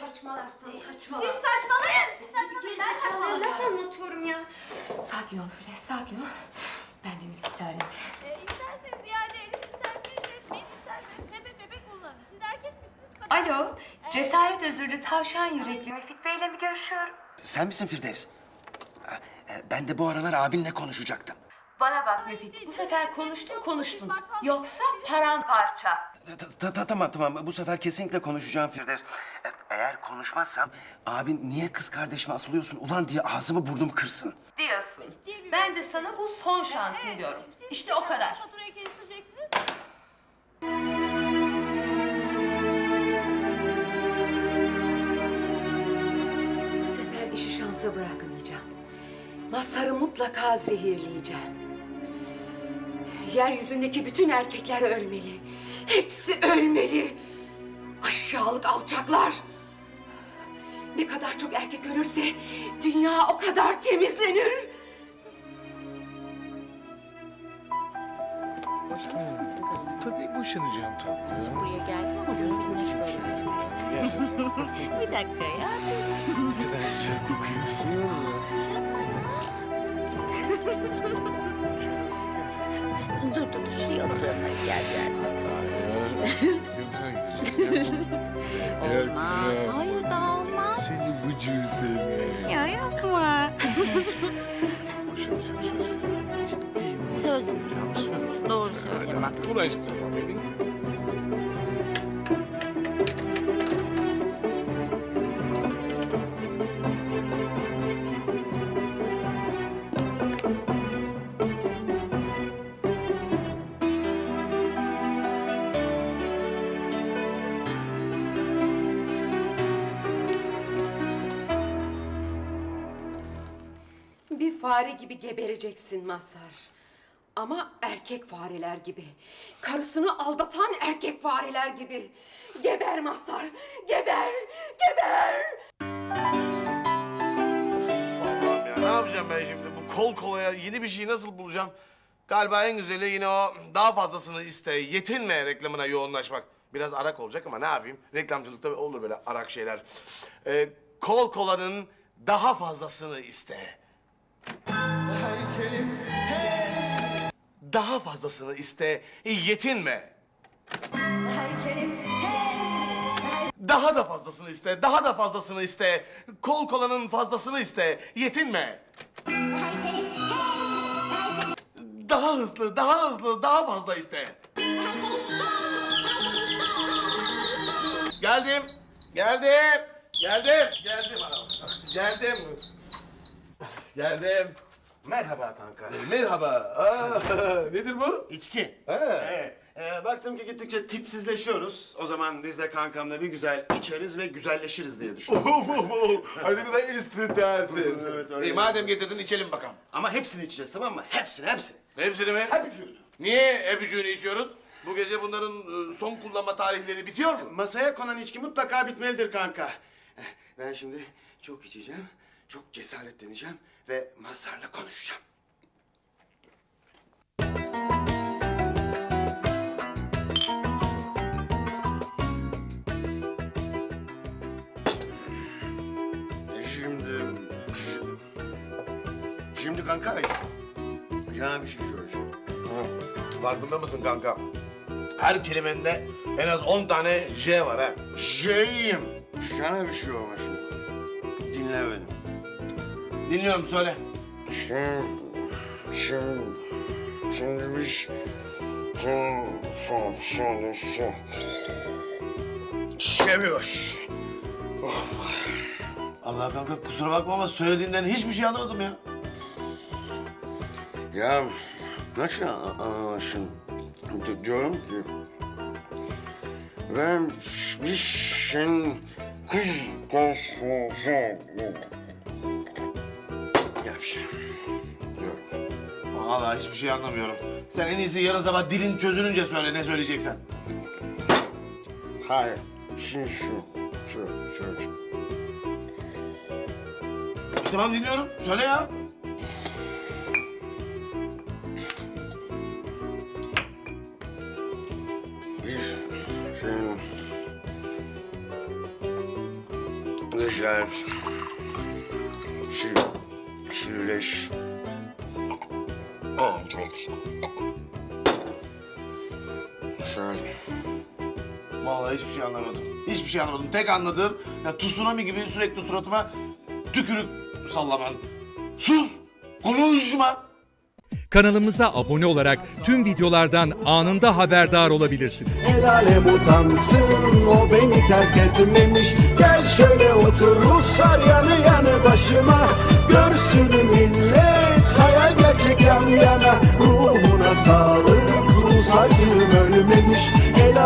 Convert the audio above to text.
Saçmalama. Siz saçmalayın. Siz saçmalayın. Ben Ne saçmalayayım. laf anlatıyorum ya. Sakin ol Filiz, sakin ol. Ben bir miktarım. Ee, isterseniz iade edin, isterseniz etmeyin, isterseniz tepe tepe kullanın. Siz erkek misiniz? kadın Alo, cesaret özürlü tavşan yürekli Müfit Bey'le mi görüşüyorum? Sen misin Firdevs? Ha, e, Ben de bu aralar abinle konuşacaktım. Bana bak Müfit, bu sefer konuştun konuştun. Yoksa paramparça. Ta- ta- ta- ta- Tamam tamam bu sefer kesinlikle konuşacağım Firdevs. E, Eğer konuşmazsam abin niye kız kardeşime asılıyorsun ulan diye ağzımı burnumu kırsın. Diyorsun. Ben de sana bu son şansın Evet, diyorum. İşte o kadar. Faturayı kestirecektiniz. Bu sefer işi şansa bırakmayacağım. Masarı mutlaka zehirleyeceğim. Yeryüzündeki bütün erkekler ölmeli. Hepsi ölmeli. Aşağılık alçaklar. Ne kadar çok erkek ölürse dünya o kadar temizlenir. Boşanacak mısın karım? Tabii boşanacağım tatlım. Buraya geldin ama görünmek zorundayım. Bir dakika ya. Ne kadar güzel kokuyorsun. Şu yatağına gel gel. Hayır. Yatağa gideceğim. Olmaz. Hayır daha olmaz. Seni bıcır seni. Ya yapma. Boşanacağım söz veriyorum. Söz. Doğru söyle bak. Uğraştırma beni. Fare gibi gebereceksin Mazhar. Ama erkek fareler gibi. Karısını aldatan erkek fareler gibi. Geber Mazhar, geber, geber! Allah'ım ya ne yapacağım ben şimdi bu kol kolaya yeni bir şey nasıl bulacağım? Galiba en güzeli yine o daha fazlasını iste, yetinme reklamına yoğunlaşmak. Biraz arak olacak ama ne yapayım? Reklamcılıkta olur böyle arak şeyler. Ee, kol kolanın daha fazlasını iste. Daha fazlasını iste, yetinme. Daha da fazlasını iste, daha da fazlasını iste. Kol kolanın fazlasını iste, yetinme. Daha hızlı, daha hızlı, daha fazla iste. Geldim, geldim, geldim, geldim. Geldim. Geldim. Merhaba kanka. Merhaba. Aa, nedir bu? İçki. Ha. Ee, baktım ki gittikçe tipsizleşiyoruz. O zaman biz de kankamla bir güzel içeriz ve güzelleşiriz diye düşündüm. Ay ne kadar espritüelsin. Evet, öyle. İyi madem getirdin içelim bakalım. Ama hepsini içeceğiz tamam mı? Hepsini, hepsini. Hepsini mi? Hepsini. Niye öpücüğünü içiyoruz? Bu gece bunların e, son kullanma tarihleri bitiyor mu? Masaya konan içki mutlaka bitmelidir kanka. Eh, Ben şimdi çok içeceğim, çok cesaretleneceğim ve Mazhar'la konuşacağım. Şimdi... Şimdi kanka... Ya bir şey söyleyeceğim. Farkında mısın kanka? Her kelimende en az 10 tane J var ha. Şeyim. Sana bir şey olmasın. Dinle beni. Dinliyorum söyle. Şimdi, şimdi, şimdi biz son, son, son, son. Seviyoruz. Allah kanka kusura bakma ama söylediğinden hiçbir şey anlamadım ya. Ya nasıl anlarsın? Di- Diyorum ki... Ben bir sen kız konuşuyorsun. Yapsın. Yok. Vallahi hiçbir şey anlamıyorum. Sen en iyisi yarın sabah dilin çözülünce söyle ne söyleyeceksen. Hayır. Şimdi şu, şu, şu, şu. Tamam dinliyorum. Söyle ya. Biz senin güzel. Şir, Oh, Güzel. Vallahi hiçbir şey anlamadım. Hiçbir şey anlamadım. Tek anladığım ya tsunami gibi sürekli suratıma tükürük sallaman. Sus! Konuşma! Kanalımıza abone olarak tüm videolardan anında haberdar olabilirsiniz. El alem utansın o beni terk etmemiş Gel şöyle otur Ruslar yanı yanı başıma